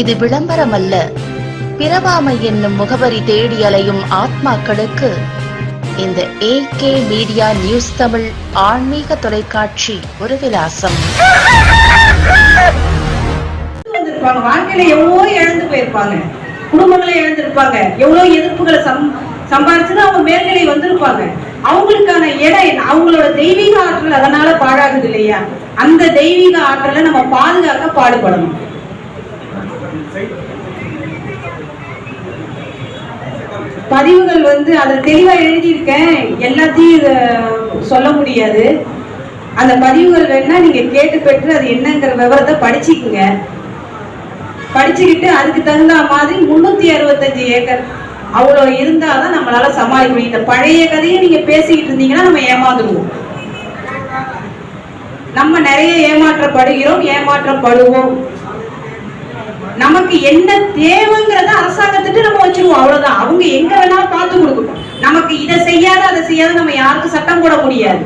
இது விளம்பரம் அல்ல பிறவாமை என்னும் முகவரி தேடி அலையும் ஆத்மாக்களுக்கு இந்த ஏகே மீடியா நியூஸ் தமிழ் ஆன்மீக தொலைக்காட்சி ஒரு விலாசம். வாழ்க்கையில எவ்வளவோ இழந்து போயிருப்பாங்க. குடும்பங்களை இழந்திருப்பாங்க. எவ்வளவு எதிர்ப்புகளை சம் சம்பாரிச்சுதான் அவங்க மேல்நிலை வந்திருப்பாங்க. அவங்களுக்கான இடம் அவங்களோட தெய்வீக ஆற்றல் அதனால பாழாகுது இல்லையா? அந்த தெய்வீக ஆற்றலை நம்ம பாதுகாக்க பாடுபடணும். பதிவுகள் வந்து அதை தெளிவா எழுதியிருக்கேன். எல்லாத்தையும் சொல்ல முடியாது. அந்த பதிவுகள் வேணா நீங்க கேட்டு பெற்று அது என்னங்கிற விவரத்தை படிச்சுக்குங்க. படிச்சுக்கிட்டு அதுக்கு தகுந்த மாதிரி முன்னூத்தி அறுபத்தஞ்சு ஏக்கர் அவ்வளோ இருந்தாதான் நம்மளால சமாளிக்க முடியும். இந்த பழைய கதையை நீங்க பேசிக்கிட்டு இருந்தீங்கன்னா நம்ம ஏமாந்துடுவோம். நம்ம நிறைய ஏமாற்றப்படுகிறோம் ஏமாற்றப்படுவோம். நமக்கு என்ன தேவைங்கிறத அரசாங்கத்திட்டு நம்ம வச்சிருவோம். அவ்வளவுதான். அவங்க எங்க வேணாலும் பார்த்து கொடுக்கட்டும். நமக்கு இதை செய்யாத அதை செய்யாத நம்ம யாருக்கும் சட்டம் போட முடியாது.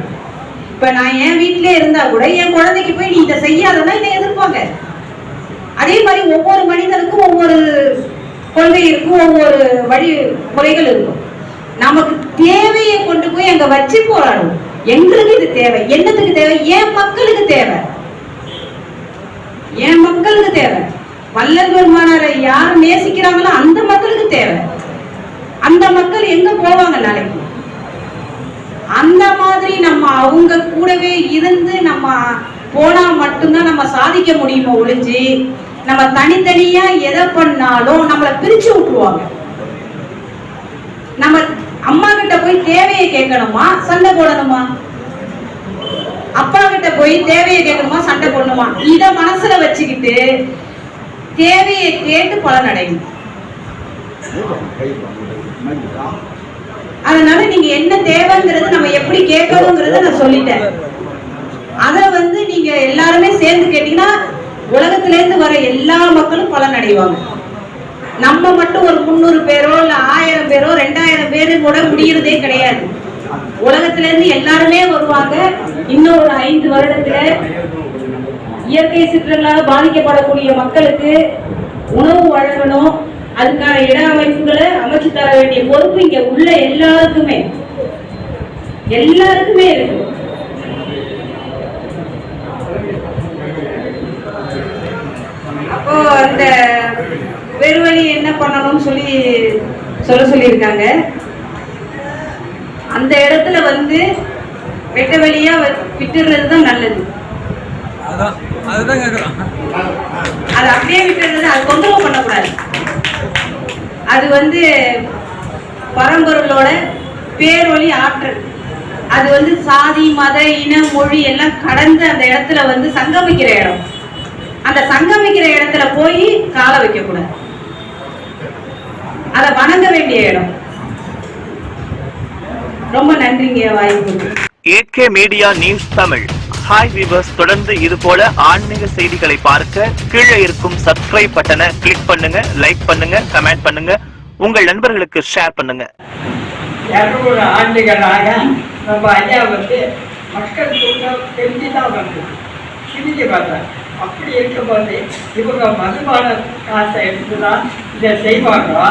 இப்ப நான் என் வீட்டிலே இருந்தா கூட என் குழந்தைக்கு போய் நீ இதை செய்யாதன்னா என்னை எதிர்ப்பாங்க. அதே மாதிரி ஒவ்வொரு மனிதனுக்கும் ஒவ்வொரு கொள்கை இருக்கும் ஒவ்வொரு வழி முறைகள் இருக்கும். நமக்கு தேவையை கொண்டு போய் அங்க வச்சு போராடும் எங்களுக்கு இது தேவை. என்னத்துக்கு தேவை? என் மக்களுக்கு தேவை. என் மக்களுக்கு தேவை. வல்லல் பெருமானாரை யார் நேசிக்கிறாங்களோ அந்த மக்களுக்கு தேவை. அந்த மக்கள் எங்க போவாங்க நாளைக்கு? அந்த மாதிரி நம்ம அவங்க கூடவே இருந்து நம்ம போனா மட்டும்தான் நம்ம சாதிக்க முடியுமோ ஒழிஞ்சு நம்ம தனித்தனியா எதை பண்ணாலும் நம்மளை பிரிச்சு விட்டுருவாங்க நம்ம அம்மா கிட்ட போய் தேவையை கேட்கணுமா? சண்டை போடணுமா? அப்பா கிட்ட போய் தேவையை கேட்கணுமா? சண்டை போடணுமா? இத மனசுல வச்சுக்கிட்டு தேவையை கேட்டு பலன் அடையும் அதனால நீங்க என்ன தேவைங்கிறது நம்ம எப்படி கேட்கணுங்கிறத நான் சொல்லிட்டேன். அத வந்து நீங்க எல்லாருமே சேர்ந்து கேட்டீங்கன்னா உலகத்துல இருந்து வர எல்லா மக்களும் பலன் அடைவாங்க நம்ம மட்டும் ஒரு முந்நூறு பேரோ இல்ல ஆயிரம் பேரோ ரெண்டாயிரம் பேரு கூட முடியறதே கிடையாது. உலகத்துல இருந்து எல்லாருமே வருவாங்க. இன்னும் ஒரு ஐந்து வருடத்துல இயற்கை சீற்றங்களால் பாதிக்கப்படக்கூடிய மக்களுக்கு உணவு வழங்கணும். அதுக்கான இட அமைப்புகளை அமைச்சு தர வேண்டிய பொறுப்பு இங்க உள்ள எல்லாருக்குமே. எல்லாருக்குமே இருக்கு. அப்போ அந்த வெறுவழி என்ன பண்ணணும்னு சொல்லி சொல்ல சொல்லியிருக்காங்க. அந்த இடத்துல வந்து வெட்ட வெளியா விட்டுறது தான் நல்லது. அதான் அதுதான் கேட்குறோம் அது அப்படியே விட்டுறது அது தொந்தரவு பண்ணக்கூடாது. அது வந்து பரம்பொருளோட பேரொளி ஆற்றல். அது வந்து சாதி மத இன மொழி எல்லாம் கடந்து அந்த இடத்துல வந்து சங்கமிக்கிற இடம். அந்த சங்கமிக்கிற இடத்துல போய் காலை வைக்க கூடாது அதை வணங்க வேண்டிய இடம். ரொம்ப நன்றிங்க வாய்ப்பு AK media news Tamil. Hi viewers தொடர்ந்து இது போல ஆன்மீக செய்திகளை பார்க்க கீழே இருக்கும் சப்ஸ்கிரைப் பட்டனை கிளிக் பண்ணுங்க லைக் பண்ணுங்க கமெண்ட் பண்ணுங்க. உங்கள் நண்பர்களுக்கு ஷேர் பண்ணுங்க. இரநூறு ஆண்டுகளாக நம்ம ஐயா வந்து மக்கள் கூட்டம் தெரிஞ்சு தான் வந்து சிரிக்க பார்த்தேன் அப்படி இருக்கும்போது இவங்க மதுபான காசை எடுத்து தான் இதை செய்வாங்களா?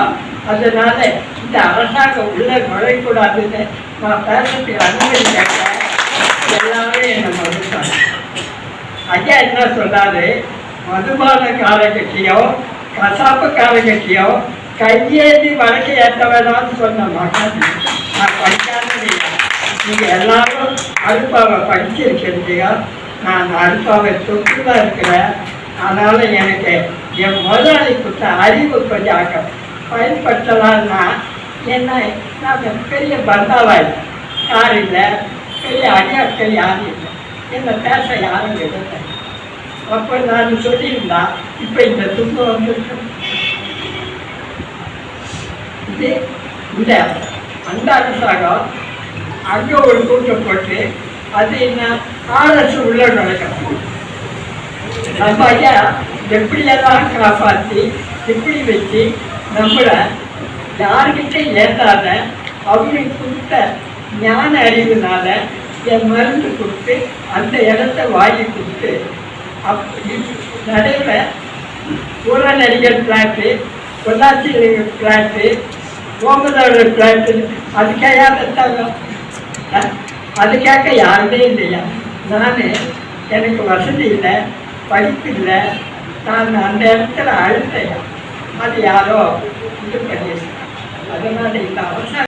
அதனால இந்த அரசாங்கம் உள்ளே நுழையக்கூடாதுன்னு நான் பேசுறதுக்கு அனுமதி கேட்டேன். எல்லாமே என்னை மறுத்தாங்க ஐயா என்ன சொன்னாரு? மதுபான காலகட்சியோ கசாப்பு காலகட்சியோ கையேந்தி வழக்கு ஏற்ற வேணாம்னு சொன்ன மகன். நான் படிக்காதது நீங்கள் நீங்க எல்லாரும் அருப்பாவை படிச்சிருக்கிறீங்க. நான் அருப்பாவை தொட்டு தான் இருக்கிறேன். அதனால எனக்கு என் முதலாளி கொடுத்த அறிவு கொஞ்சம் அக்க பயன்படுத்தலாம்னா என்ன நான் பெரிய பந்தாவாய். கார் இல்லை இல்லை அடியாட்கள் யாரும் இல்லை. என்னை பேச யாரும் இல்லை. அப்போ நான் சொல்லியிருந்தா இப்போ இந்த துன்பம் வந்திருக்கு இது இந்த அந்த அரசாங்கம் அங்கே ஒரு கூட்டம் போட்டு அது என்ன ஆர்எஸ் உள்ள நடக்கணும் நம்ம ஐயா எப்படியெல்லாம் காப்பாற்றி எப்படி வச்சு நம்மளை யார்கிட்ட ஏற்றாத அவங்களுக்கு கொடுத்த ஞான அறிவுனால என் மருந்து கொடுத்து அந்த இடத்த வாங்கி கொடுத்து அப் நடுவில் பூரா பிளாட்டு பொள்ளாச்சி பிளாட்டு கோமதோட பிளாட்டு அதுக்காக தத்தாங்க அதுக்காக யாருமே இல்லையா? நான் எனக்கு வசதி இல்லை படிப்பு இல்லை நான் அந்த இடத்துல அழுத்தையா அது யாரோ இது பண்ணியிருக்கேன் அதனால் இந்த அவசரம்